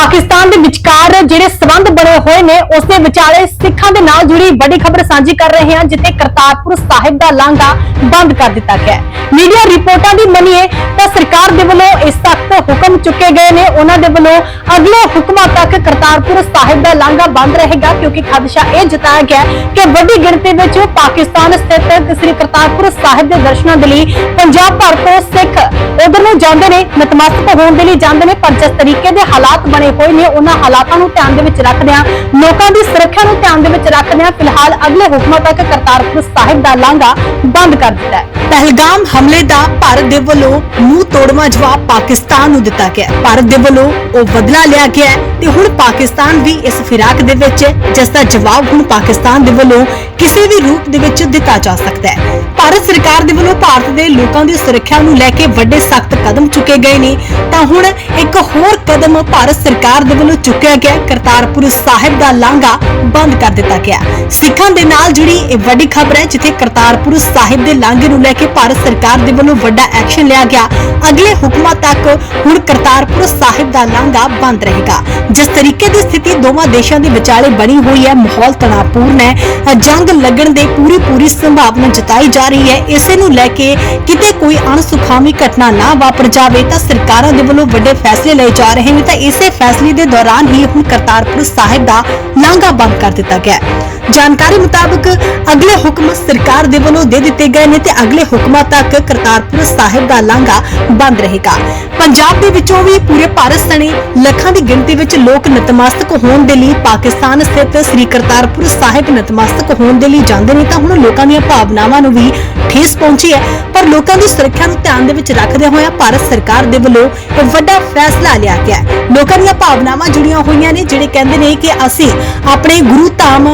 ਪਾਕਿਸਤਾਨ ਦੇ ਵਿਚਕਾਰ ਜਿਹੜੇ ਸਬੰਧ ਬਣੇ ਹੋਏ ਨੇ, ਉਸ ਦੇ ਵਿਚਾਲੇ ਸਿੱਖਾਂ ਦੇ ਨਾਲ ਜੁੜੀ ਵੱਡੀ ਖਬਰ ਸਾਂਝੀ ਕਰ ਰਹੇ ਹਾਂ, ਜਿੱਥੇ ਕਰਤਾਰਪੁਰ ਸਾਹਿਬ ਦਾ ਲਾਂਘਾ ਬੰਦ ਕਰ ਦਿੱਤਾ ਗਿਆ ਹੈ। ਮੀਡੀਆ ਰਿਪੋਰਟਾਂ ਦੀ ਮੰਨੀਏ ਤਾਂ ਸਰਕਾਰ ਦੇ ਵੱਲੋਂ ਇਸ ਤੱਕ ਹੁਕਮ ਚੁੱਕੇ ਗਏ ਨੇ। ਉਹਨਾਂ ਦੇ ਵੱਲੋਂ ਅਗਲੇ ਹੁਕਮਾਂ ਤੱਕ ਕਰਤਾਰਪੁਰ ਸਾਹਿਬ ਦਾ ਲਾਂਘਾ ਬੰਦ ਰਹੇਗਾ, ਕਿਉਂਕਿ ਖਦਸ਼ਾ ਇਹ ਜਤਾਇਆ ਗਿਆ ਕਿ ਵੱਡੀ ਗਿਣਤੀ ਵਿੱਚ ਪਾਕਿਸਤਾਨ ਸਥਿਤ ਸ੍ਰੀ ਕਰਤਾਰਪੁਰ ਸਾਹਿਬ ਦੇ ਦਰਸ਼ਨਾਂ ਦੇ ਲਈ ਪੰਜਾਬ ਭਰ ਤੋਂ ਸਿੱਖ ਉਧਰ ਨੂੰ ਜਾਂਦੇ ਨੇ, ਨਤਮਸਤਕ ਹੋਣ ਦੇ ਲਈ ਜਾਂਦੇ ਨੇ, ਪਰ ਜਿਸ ਤਰੀਕੇ ਦੇ ਹਾਲਾਤ ਬਣੇ ਹੋਏ ਨੇ ਉਹਨਾਂ ਹਾਲਾਤਾਂ ਨੂੰ ਧਿਆਨ ਦੇ ਵਿੱਚ ਰੱਖਦਿਆਂ ਲੋਕਾਂ ਦੀ ਸੁਰੱਖਿਆ ਨੂੰ ਧਿਆਨ ਦੇ ਵਿੱਚ ਰੱਖਦਿਆਂ ਫਿਲਹਾਲ ਅਗਲੇ ਹੁਕਮਾਂ ਤੱਕ ਕਰਤਾਰਪੁਰ ਸਾਹਿਬ ਦਾ ਲਾਂਘਾ ਬੰਦ ਕਰ ਦਿੱਤਾ ਹੈ। ਪਹਿਲਗਾਮ ਹਮਲੇ ਦਾ ਭਾਰਤ ਦੇ ਵੱਲੋਂ ਮੂੰਹ ਤੋੜਵਾ ਜਵਾਬ ਪਾਕਿਸਤਾਨ ਨੂੰ ਦਿੱਤਾ ਗਿਆ ਭਾਰਤ ਦੇ ਵੱਲੋਂ ਉਹ ਬਦਲਾ ਲਿਆ ਗਿਆ ਤੇ ਹੁਣ ਪਾਕਿਸਤਾਨ ਵੀ ਇਸ ਫਿਰਾਕ ਦੇ ਵਿੱਚ ਹੈ, ਜਿਸ ਦਾ ਜਵਾਬ ਹੁਣ ਪਾਕਿਸਤਾਨ ਦੇ ਵੱਲੋਂ ਕਿਸੇ ਵੀ ਰੂਪ ਦੇ ਵਿੱਚ ਦਿੱਤਾ ਜਾ ਸਕਦਾ ਹੈ। ਭਾਰਤ ਸਰਕਾਰ ਦੇ ਵੱਲੋਂ ਭਾਰਤ ਦੇ ਲੋਕਾਂ ਦੀ ਸੁਰੱਖਿਆ ਨੂੰ ਲੈ ਕੇ ਵੱਡੇ ਸਖਤ ਕਦਮ ਚੁੱਕੇ ਗਏ ਨੇ। ਤਾਂ ਹੁਣ ਇੱਕ ਹੋਰ ਕਦਮ ਭਾਰਤ ਸਰਕਾਰ ਸਰਕਾਰ ਦੇ ਵੱਲੋਂ ਚੁੱਕਿਆ ਗਿਆ ਕਰਤਾਰਪੁਰ ਸਾਹਿਬ ਦਾ ਲਾਂਘਾ ਬੰਦ ਕਰ ਦਿੱਤਾ ਗਿਆ। ਸਿੱਖਾਂ ਦੇ ਨਾਲ ਜੁੜੀ ਇਹ ਵੱਡੀ ਖਬਰ ਹੈ, ਜਿੱਥੇ ਕਰਤਾਰਪੁਰ ਸਾਹਿਬ ਦੇ ਲਾਂਘੇ ਨੂੰ ਲੈ ਕੇ ਭਾਰਤ ਸਰਕਾਰ ਦੇ ਵੱਲੋਂ ਵੱਡਾ ਐਕਸ਼ਨ ਲਿਆ ਗਿਆ। ਅਗਲੇ ਹੁਕਮਾਂ ਤੱਕ ਹੁਣ ਕਰਤਾਰਪੁਰ ਸਾਹਿਬ ਦਾ ਲਾਂਘਾ ਬੰਦ ਰਹੇਗਾ। ਜਿਸ ਤਰੀਕੇ ਦੀ ਸਥਿਤੀ ਦੋਵਾਂ ਦੇਸ਼ਾਂ ਦੇ ਵਿਚਾਲੇ ਬਣੀ ਹੋਈ ਹੈ, ਮਾਹੌਲ ਤਣਾਅਪੂਰਨ ਹੈ। ਜੰਗ ਲੱਗਣ ਦੇ ਪੂਰੀ ਪੂਰੀ ਸੰਭਾਵਨਾ ਜਤਾਈ ਜਾ ਰਹੀ ਹੈ। ਇਸੇ ਨੂੰ ਲੈ ਕੇ ਕਿਤੇ ਕੋਈ ਅਣਸੁਖਾਵੀ ਘਟਨਾ ਨਾ ਵਾਪਰ ਜਾਵੇ, ਤਾਂ ਸਰਕਾਰਾਂ ਦੇ ਵੱਲੋਂ ਵੱਡੇ ਫੈਸਲੇ ਲਏ ਜਾ ਰਹੇ ਨੇ। ਤਾਂ ਇਸੇ ਫੈਸਲੇ ਦੇ ਦੌਰਾਨ ਹੀ ਹੁਣ ਕਰਤਾਰਪੁਰ ਸਾਹਿਬ ਦਾ ਲਾਂਘਾ ਬੰਦ ਕਰ ਦਿੱਤਾ ਗਿਆ ਹੈ। ਜਾਣਕਾਰੀ ਮੁਤਾਬਕ ਅਗਲੇ ਹੁਕਮ ਸਰਕਾਰ ਦੇ ਵੱਲੋਂ ਦੇ ਦਿੱਤੇ ਗਏ ਨੇ ਤੇ ਅਗਲੇ ਹੁਕਮਾਂ ਤੱਕ ਕਰਤਾਰਪੁਰ ਸਾਹਿਬ ਦਾ ਲਾਂਘਾ ਬੰਦ ਰਹੇਗਾ। ਪੰਜਾਬ ਦੇ ਵਿੱਚੋਂ ਵੀ ਪੂਰੇ ਭਾਰਤ ਸਣੇ ਲੱਖਾਂ ਦੀ ਗਿਣਤੀ ਵਿੱਚ ਲੋਕ ਨਤਮਸਤਕ ਹੋਣ ਦੇ ਲਈ ਪਾਕਿਸਤਾਨ ਸਥਿਤ ਸ੍ਰੀ ਕਰਤਾਰਪੁਰ ਸਾਹਿਬ ਨਤਮਸਤਕ ਹੋਣ ਦੇ ਲਈ ਜਾਂਦੇ ਨੇ ਤਾਂ ਹੁਣ ਲੋਕਾਂ ਦੀਆਂ ਭਾਵਨਾਵਾਂ ਨੂੰ ਵੀ ਠੇਸ ਪਹੁੰਚੀ ਹੈ, ਪਰ ਲੋਕਾਂ ਦੀ ਸੁਰੱਖਿਆ ਨੂੰ ਧਿਆਨ ਦੇ ਵਿੱਚ ਰੱਖਦਿਆਂ ਹੋਇਆ ਭਾਰਤ ਸਰਕਾਰ ਦੇ ਵੱਲੋਂ ਇਹ ਵੱਡਾ ਫੈਸਲਾ ਲਿਆ ਗਿਆ ਲੋਕਾਂ ਦੀਆਂ ਭਾਵਨਾਵਾਂ ਜੁੜੀਆਂ ਹੋਈਆਂ ਨੇ, ਜਿਹੜੇ ਕਹਿੰਦੇ ਨੇ ਕਿ ਅਸੀਂ ਆਪਣੇ ਗੁਰੂ ਧਾਮ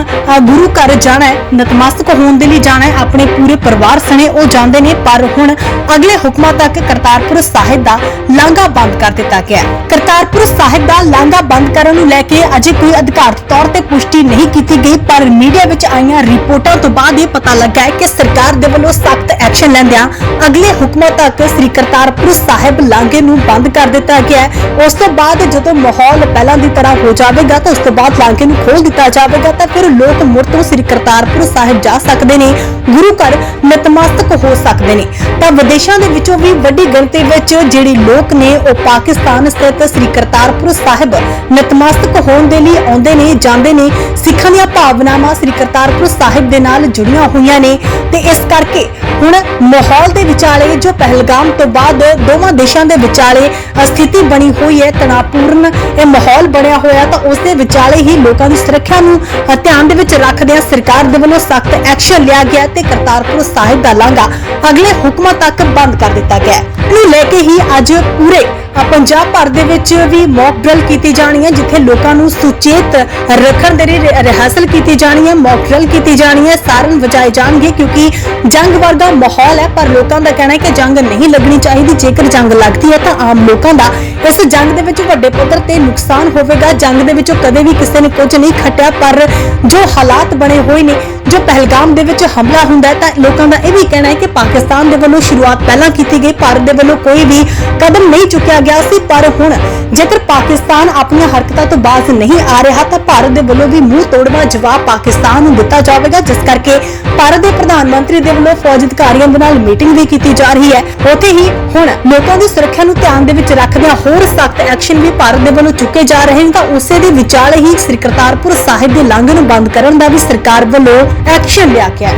ਗੁਰੂ ਘਰ ਜਾਣਾ ਹੈ, ਨਤਮਸਤਕ ਹੋਣ ਦੇ ਲਈ ਜਾਣਾ ਹੈ, ਆਪਣੇ ਪੂਰੇ ਪਰਿਵਾਰ ਸਣੇ ਉਹ ਜਾਂਦੇ ਨੇ, ਪਰ ਹੁਣ ਅਗਲੇ ਹੁਕਮਾਂ ਤੱਕ ਕਰਤਾਰਪੁਰ ਸਾਹਿਬ ਦਾ ਲਾਂਘਾ ਬੰਦ ਕਰ ਦਿੱਤਾ ਗਿਆ ਹੈ। ਕਰਤਾਰਪੁਰ ਸਾਹਿਬ ਦਾ ਲਾਂਘਾ ਬੰਦ ਕਰਨ ਨੂੰ ਲੈ ਕੇ ਅਜੇ ਕੋਈ ਅਧਿਕਾਰਤ ਤੌਰ ਤੇ ਪੁਸ਼ਟੀ ਨਹੀਂ ਕੀਤੀ ਗਈ ਪਰ ਮੀਡੀਆ ਵਿੱਚ ਆਈਆਂ ਰਿਪੋਰਟਾਂ ਤੋਂ ਬਾਅਦ ਇਹ ਪਤਾ ਲੱਗਾ ਹੈ ਕਿ ਸਰਕਾਰ ਦੇ ਵੱਲੋਂ ਸਖਤ ਐਕਸ਼ਨ ਲੈਂਦਿਆਂ ਅਗਲੇ ਹੁਕਮਾਂ ਤੱਕ ਸ੍ਰੀ ਕਰਤਾਰਪੁਰ ਸਾਹਿਬ ਲਾਂਘੇ ਨੂੰ ਬੰਦ ਕਰ ਦਿੱਤਾ ਗਿਆ ਹੈ। ਉਸ ਤੋਂ ਬਾਅਦ ਜਦੋਂ ਮਾਹੌਲ ਪਹਿਲਾਂ ਦੀ ਤਰ੍ਹਾਂ ਹੋ ਜਾਵੇਗਾ ਤਾਂ ਉਸ ਤੋਂ ਬਾਅਦ ਲਾਂਘੇ ਨੂੰ ਖੋਲ ਦਿੱਤਾ ਜਾਵੇਗਾ ਤਾਂ ਫਿਰ ਲੋਕ ਮੁੜ ਤੋਂ ਸ੍ਰੀ ਕਰਤਾਰਪੁਰ ਸਾਹਿਬ ਜਾ ਸਕਦੇ ਨੇ, ਗੁਰੂ ਘਰ ਨਤਮਸਤਕ ਹੋ ਸਕਦੇ ਨੇ। ਤਾਂ ਵਿਦੇਸ਼ਾਂ ਦੇ ਵਿੱਚੋਂ ਵੀ ਵੱਡੀ ਗਿਣਤੀ ਵਿੱਚ ਜਿਹੜੇ ਲੋਕ ਨੇ, ਉਹ ਪਾਕਿਸਤਾਨ ਸਥਿਤ ਸ੍ਰੀ ਕਰਤਾਰਪੁਰ ਸਾਹਿਬ ਨਤਮਸਤਕ ਹੋਣ ਦੇ ਲਈ ਆਉਂਦੇ ਨੇ, ਜਾਂਦੇ ਨੇ, ਸਿੱਖਾਂ ਦੀਆਂ ਭਾਵਨਾਵਾਂ ਸ੍ਰੀ ਕਰਤਾਰਪੁਰ ਸਾਹਿਬ ਦੇ ਨਾਲ ਜੁੜੀਆਂ ਹੋਈਆਂ ਨੇ ਤੇ ਇਸ ਕਰਕੇ ਹੁਣ ਮਾਹੌਲ ਦੇ ਵਿਚਾਲੇ ਜੋ ਪਹਿਲਗਾਮ ਤੋਂ ਬਾਅਦ ਦੋਵਾਂ ਦੇਸ਼ਾਂ ਦੇ ਵਿਚਾਲੇ ਸਥਿਤੀ ਬਣੀ ਹੋਈ ਹੈ, ਤਣਾਅਪੂਰਨ ਇਹ ਮਾਹੌਲ ਬਣਿਆ ਹੋਇਆ ਤਾਂ ਉਸ ਦੇ ਵਿਚਾਲੇ ਹੀ ਲੋਕਾਂ ਦੀ ਸੁਰੱਖਿਆ ਨੂੰ ਧਿਆਨ ਦੇ ਵਿੱਚ ਰੱਖਦਿਆਂ ਸਰਕਾਰ ਦੇ ਵੱਲੋਂ ਸਖਤ ਐਕਸ਼ਨ ਲਿਆ ਗਿਆ ਤੇ ਕਰਤਾਰਪੁਰ ਸਾਹਿਬ ਦਾ ਲਾਂਘਾ ਅਗਲੇ ਹੁਕਮਾਂ ਤੱਕ ਬੰਦ ਕਰ ਦਿੱਤਾ ਗਿਆ ਨੂੰ ਲੈ ਕੇ ਹੀ ਅੱਜ ਪੂਰੇ ਪੰਜਾਬ ਭਰ ਦੇ ਵਿੱਚ ਵੀ ਮੌਕ ਡਰਿਲ ਕੀਤੀ ਜਾਣੀ ਹੈ, ਜਿੱਥੇ ਲੋਕਾਂ ਨੂੰ ਸੁਚੇਤ ਰੱਖਣ ਦੇ ਲਈ ਰਿ- ਰਿਹਰਸਲ ਕੀਤੀ ਜਾਣੀ ਹੈ ਮੌਕ ਡਰਿਲ ਕੀਤੀ ਜਾਣੀ ਹੈ, ਸਾਰਨ ਵਜਾਏ ਜਾਣਗੇ ਕਿਉਂਕਿ ਜੰਗ ਵਰਗਾ ਮਾਹੌਲ ਹੈ, ਪਰ ਲੋਕਾਂ ਦਾ ਕਹਿਣਾ ਹੈ ਕਿ ਜੰਗ ਨਹੀਂ ਲੱਗਣੀ ਚਾਹੀਦੀ, ਜੇਕਰ ਜੰਗ ਲੱਗਦੀ ਹੈ ਤਾਂ ਆਮ ਲੋਕਾਂ ਦਾ ਇਸ ਜੰਗ ਦੇ ਵਿੱਚ ਵੱਡੇ ਪੱਧਰ ਤੇ ਨੁਕਸਾਨ ਹੋਵੇਗਾ। ਜੰਗ ਦੇ ਵਿੱਚੋਂ ਕਦੇ ਵੀ ਕਿਸੇ ਨੇ ਕੁਝ ਨਹੀਂ ਖੱਟਿਆ, ਪਰ ਜੋ ਹਾਲਾਤ ਬਣੇ ਹੋਏ ਨੇ, ਜੋ ਪਹਿਲਗਾਮ ਦੇ ਵਿੱਚ ਹਮਲਾ ਹੁੰਦਾ ਹੈ, ਤਾਂ ਲੋਕਾਂ ਦਾ ਇਹ ਵੀ ਕਹਿਣਾ ਹੈ ਕਿ ਪਾਕਿਸਤਾਨ ਦੇ ਵੱਲੋਂ ਸ਼ੁਰੂਆਤ ਪਹਿਲਾਂ ਕੀਤੀ ਗਈ। ਭਾਰਤ ਦੇ ਵੱਲੋਂ ਕੋਈ ਵੀ ਕਦਮ ਨਹੀਂ ਚੁੱਕਿਆ ਗਿਆ ਸੀ, ਪਰ ਹੁਣ ਜੇਕਰ ਪਾਕਿਸਤਾਨ ਆਪਣੀਆਂ ਹਰਕਤਾਂ ਤੋਂ ਬਾਜ਼ ਨਹੀਂ ਆ ਰਿਹਾ, ਤਾਂ ਭਾਰਤ ਦੇ ਵੱਲੋਂ ਵੀ ਮੂੰਹ ਤੋੜਵਾ ਜਵਾਬ ਪਾਕਿਸਤਾਨ ਨੂੰ ਦਿੱਤਾ ਜਾਵੇਗਾ, ਜਿਸ ਕਰਕੇ ਭਾਰਤ ਦੇ ਪ੍ਰਧਾਨ ਮੰਤਰੀ ਦੇ ਵੱਲੋਂ ਫੌਜ ਅਧਿਕਾਰੀਆਂ ਦੇ ਨਾਲ ਮੀਟਿੰਗ ਵੀ ਕੀਤੀ ਜਾ ਰਹੀ ਹੈ। ਉੱਥੇ ਹੀ ਹੁਣ ਲੋਕਾਂ ਦੀ ਸੁਰੱਖਿਆ ਨੂੰ ਧਿਆਨ ਦੇ ਵਿੱਚ ਰੱਖਦਿਆਂ ਹੋ ਹੋਰ ਸਖਤ ਐਕਸ਼ਨ ਵੀ ਭਾਰਤ ਦੇ ਵੱਲੋਂ ਚੁੱਕੇ ਜਾ ਰਹੇ ਨੇ, ਤਾਂ ਉਸੇ ਦੇ ਵਿਚਾਲੇ ਹੀ ਸ੍ਰੀ ਕਰਤਾਰਪੁਰ ਸਾਹਿਬ ਦੇ ਲਾਂਘੇ ਨੂੰ ਬੰਦ ਕਰਨ ਦਾ ਵੀ ਸਰਕਾਰ ਵੱਲੋਂ ਐਕਸ਼ਨ ਲਿਆ ਗਿਆ ਹੈ।